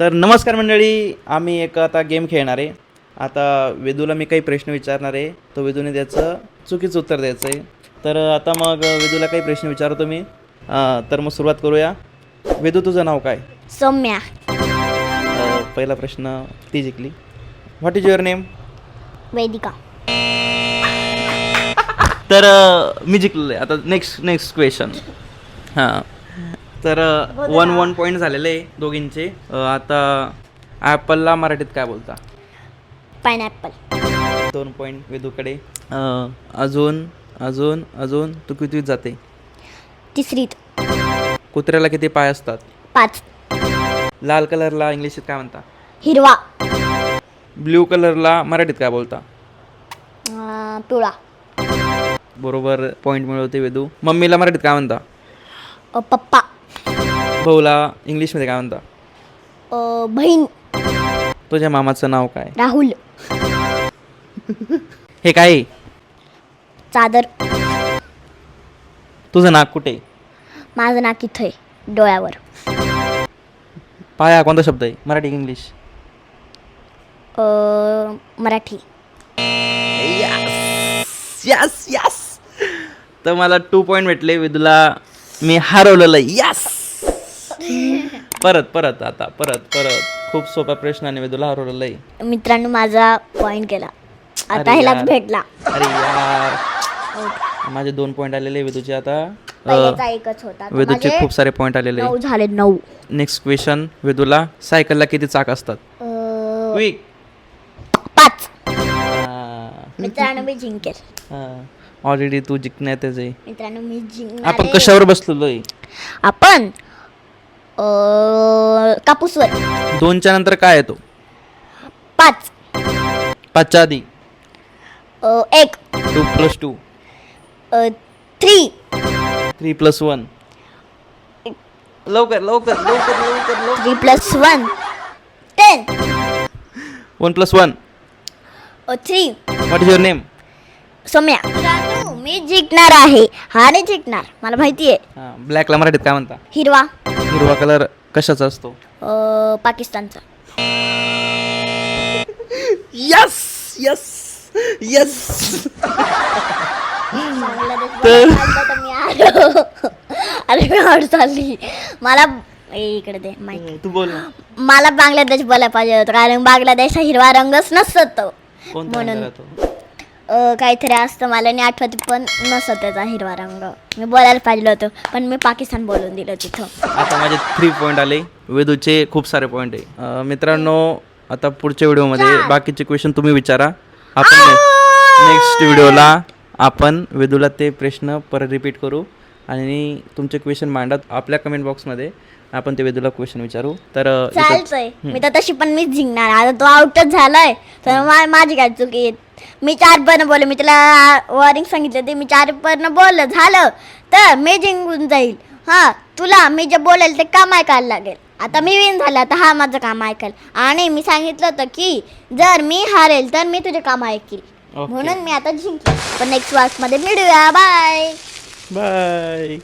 तर नमस्कार मंडळी आम्ही एक आता गेम खेळणार आहे. आता वेदूला मी काही प्रश्न विचारणार आहे. तो वेदूने त्याचं चुकीचं उत्तर द्यायचं आहे. तर आता मग वेदूला काही प्रश्न विचारतो मी. तर मग सुरुवात करूया. वेदू तुझं नाव काय? सौम्या. पहिला प्रश्न ती जिंकली. What is your name Vedika. तर मी जिंकलेलो आहे. आता नेक्स्ट नेक्स्ट क्वेश्चन हां. तर वन वन पॉईंट झालेले आहे दोघींचे. अं, आता ॲपलला मराठीत काय बोलता? पायनॅपल. दोन पॉईंट वेदूकडे. अं, अजून अजून अजून तू कितवीत जाते. तिसरीत. कुत्र्याला किती पाय असतात? पाच. लाल कलरला इंग्लिशीत काय म्हणता? हिरवा. ब्ल्यू कलरला मराठीत काय बोलता? अं, पिवळा. बरोबर पॉईंट मिळवते वेदू. मम्मीला मराठीत काय म्हणता? अं, पप्पा. भाऊला इंग्लिशमध्ये काय म्हणता? अं, बहीण. तुझ्या मामाचं नाव काय? राहुल. हे काय? आहे? चादर. तुझं नाक कुठे? आहे? माझं नाक इथं आहे डोळ्यावर. पाया कोणता शब्द आहे? मराठी की इंग्लिश? अं, मराठी. यस यस तर मला टू पॉईंट भेटले. विदूला मी हरवलेलं यस परत परत आता परत परत. खूप सोपा प्रश्न आणि विदूला हरवलेलं आहे मित्रांनो माझा पॉइंट केला आता अरे ह्यालाच यार. भेटला. अरे यार. माझे दोन पॉईंट आलेले विदूचे आता. पहिल्याचा एकच होता. तर विदूचे माझे खूप सारे पॉईंट आलेले नऊ झाले नऊ. नेक्स्ट क्वेश्चन विदूला सायकलला किती चाक असतात? अं, क्विक पाच. मित्रांनो मी जिंकेल. ऑलरेडी तू जिंकण्यातच आहे. मित्रांनो मी जिंकणार आपण आहे. कशावर बसलेलो आहे आपण कापूसवर दोनच्या नंतर काय येतो? पाच. पाचच्या आधी. अं, एक. Two plus two. Three. Three plus one. लवकर लवकर लवकर लवकर लवकर. Three plus one. Ten. One plus one. Three. What is your name Soumya. मी जिंकणार आहे. हा नाही जिंकणार. मला माहिती आहे. हां ब्लॅकला मराठीत काय म्हणता? हिरवा. हिरवा कलर कशाचा असतो? अं, पाकिस्तानचा. यस यस यस तर मी आलो अरे मी हळू चालली. मला ए, इकडे दे माहिती तू बोल ना. मला बांगलादेश बोलायला पाहिजे होतं कारण बांगलादेश हा हिरवा रंगच नसत तो. कोणता म्हणून. रंग राहतो अं, काहीतरी असतं मला नाही आठवत पण नसत त्याचा हिरवा रंग. मी बोलायला पाहिजे होतं पण मी पाकिस्तान बोलून दिलं तिथं. आता माझे थ्री पॉईंट आले. वेदूचे खूप सारे पॉईंट आहे. अं, मित्रांनो आता पुढच्या व्हिडिओमध्ये बाकीचे क्वेश्चन तुम्ही विचारा. आपण नेक्स्ट व्हिडिओला आपण वेदूला ते प्रश्न परत रिपीट करू. आणि तुमचे क्वेश्चन मांडत आपल्या कमेंट बॉक्समध्ये आपण ते वेदूला क्वेश्चन विचारू. तर चालतंय. मी तर तशी पण मीच जिंकणार. आता तो आउटच झालाय. तर मा- माझी काय चुकी आहे? मी चार पण बोलले. मी तुला वॉर्निंग सांगितलं ते मी चार पण बोललं. झालं. तर मी जिंकून जाईल. हा तुला मी जे बोलेल ते काम ऐकायला लागेल. आता मी विन झालं. आता हा माझं काम ऐकेल. आणि मी सांगितलं होतं की जर मी हारेल तर मी तुझे काम ऐकील. Okay. म्हणून मी आता जिंकले. पण नेक्स्टमध्ये भेटूया बाय बाय